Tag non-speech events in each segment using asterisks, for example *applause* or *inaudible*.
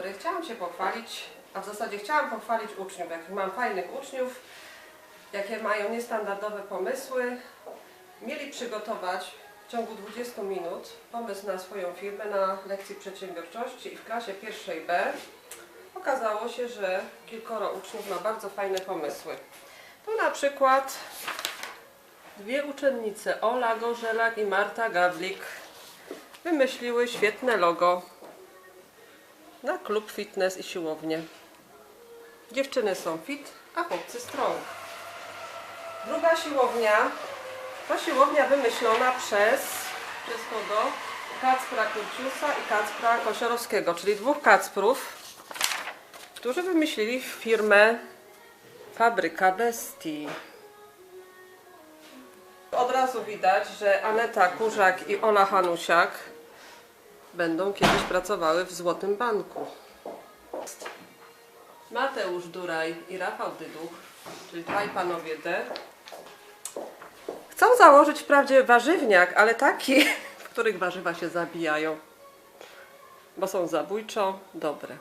dobry. Chciałam się pochwalić, a w zasadzie chciałam pochwalić uczniów, jakich mam fajnych uczniów, jakie mają niestandardowe pomysły. Mieli przygotować w ciągu 20 minut pomysł na swoją firmę na lekcji przedsiębiorczości i w klasie pierwszej B okazało się, że kilkoro uczniów ma bardzo fajne pomysły. Tu na przykład dwie uczennice, Ola Gorzelak i Marta Gawlik, wymyśliły świetne logo na klub fitness i siłownię. Dziewczyny są fit, a chłopcy strong. Druga siłownia to siłownia wymyślona przez, przez kogo? Kacpra Kurciusa i Kacpra Kosiorowskiego, czyli dwóch Kacprów, którzy wymyślili firmę Fabryka Bestii. Od razu widać, że Aneta Kurzak i Ola Hanusiak będą kiedyś pracowały w Złotym Banku. Mateusz Duraj i Rafał Dyduch, czyli dwaj panowie D, chcą założyć wprawdzie warzywniak, ale taki, *laughs* w których warzywa się zabijają, bo są zabójczo dobre.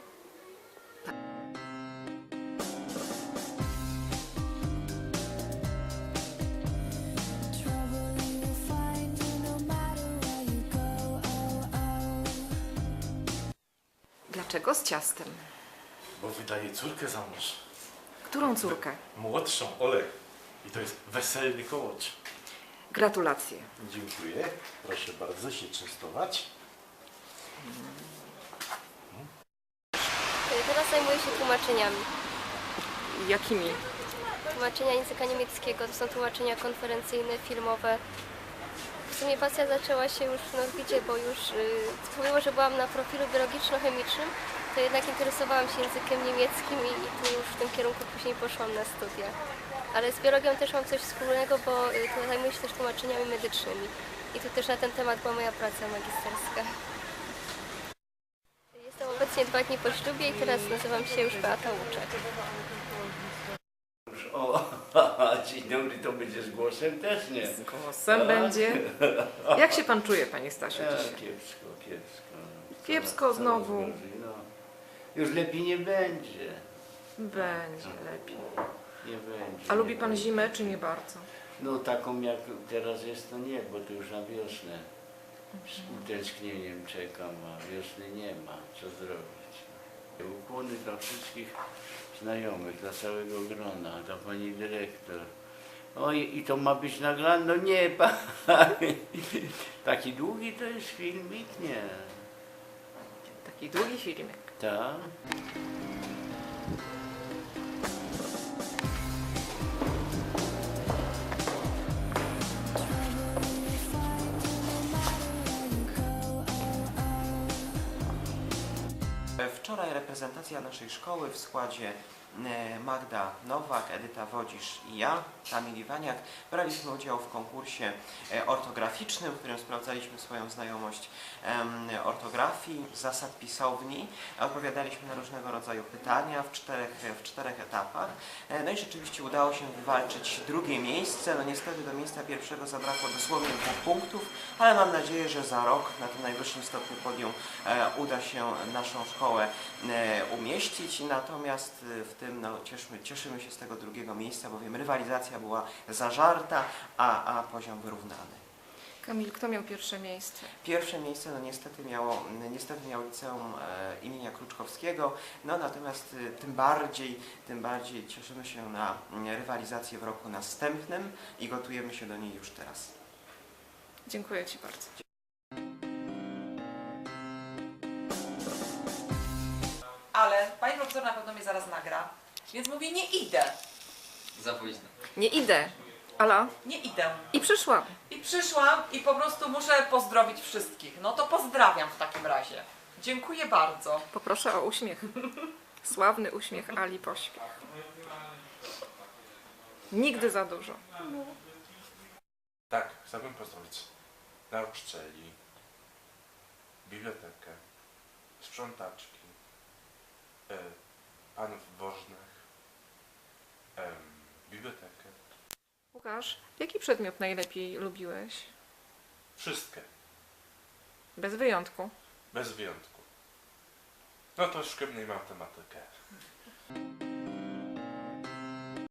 Dlaczego z ciastem? Bo wydaje córkę za mąż. Którą córkę? Młodszą, Olę. I to jest weselny kołocz. Gratulacje. Dziękuję. Proszę bardzo się częstować. Teraz zajmuję się tłumaczeniami. Jakimi? Tłumaczenia języka niemieckiego to są tłumaczenia konferencyjne, filmowe. W sumie pasja zaczęła się już w Norwidzie, bo już yy, pomimo, że byłam na profilu biologiczno-chemicznym, to jednak interesowałam się językiem niemieckim i, i tu już w tym kierunku później poszłam na studia. Ale z biologią też mam coś wspólnego, bo yy, to zajmuję się też tłumaczeniami medycznymi. I tu też na ten temat była moja praca magisterska. Jestem obecnie dwa dni po ślubie i teraz nazywam się już Beata Łuczek. O, *laughs* dzień dobry, to będziesz głosem też nie. Z głosem będzie. Jak się pan czuje, panie Stasiu, A, dzisiaj? kiepsko, kiepsko. Kiepsko Coraz znowu. gorzej, No. Już lepiej nie będzie. Będzie lepiej. Nie będzie. A nie lubi pan będzie. zimę, czy nie bardzo? No taką jak teraz jest, to nie, bo to już na wiosnę. Z utęsknieniem czekam, a wiosny nie ma. Co zrobić? Ukłony dla wszystkich znajomych, dla całego grona, dla pani dyrektor. Oj, i to ma być nagrane? No nie, *laughs* pan. Taki długi to jest filmik? Nie. Taki długi filmik. Tak? Wczoraj reprezentacja naszej szkoły w składzie Magda Nowak, Edyta Wodzisz i ja, Kamil Iwaniak, braliśmy udział w konkursie e, ortograficznym, w którym sprawdzaliśmy swoją znajomość ortografii, zasad pisowni, odpowiadaliśmy na różnego rodzaju pytania w czterech, w czterech etapach. E, No i rzeczywiście udało się wywalczyć drugie miejsce. No niestety do miejsca pierwszego zabrakło dosłownie dwóch punktów, ale mam nadzieję, że za rok na tym najwyższym stopniu podium e, uda się naszą szkołę e, umieścić. Natomiast e, w tym no, cieszymy, cieszymy się z tego drugiego miejsca, bowiem rywalizacja była zażarta, a, a poziom wyrównany. Kamil, kto miał pierwsze miejsce? Pierwsze miejsce no niestety miało, niestety miało liceum e, imienia Kruczkowskiego, no natomiast e, tym bardziej, tym bardziej cieszymy się na mm, rywalizację w roku następnym i gotujemy się do niej już teraz. Dziękuję Ci bardzo. Pani profesor na pewno mnie zaraz nagra. Więc mówię, nie idę, Za późno. Nie idę. Ala? nie idę. I przyszłam. I przyszłam i po prostu muszę pozdrowić wszystkich. No to pozdrawiam w takim razie. Dziękuję bardzo. Poproszę o uśmiech. Sławny uśmiech Ali Pośpiech. Nigdy za dużo. Tak, chciałbym pozdrowić nauczycieli, bibliotekę, sprzątaczki, e, panów wożnych, em, bibliotekę. Łukasz, jaki przedmiot najlepiej lubiłeś? Wszystkie, Bez wyjątku. bez wyjątku. No troszkę mniej matematykę.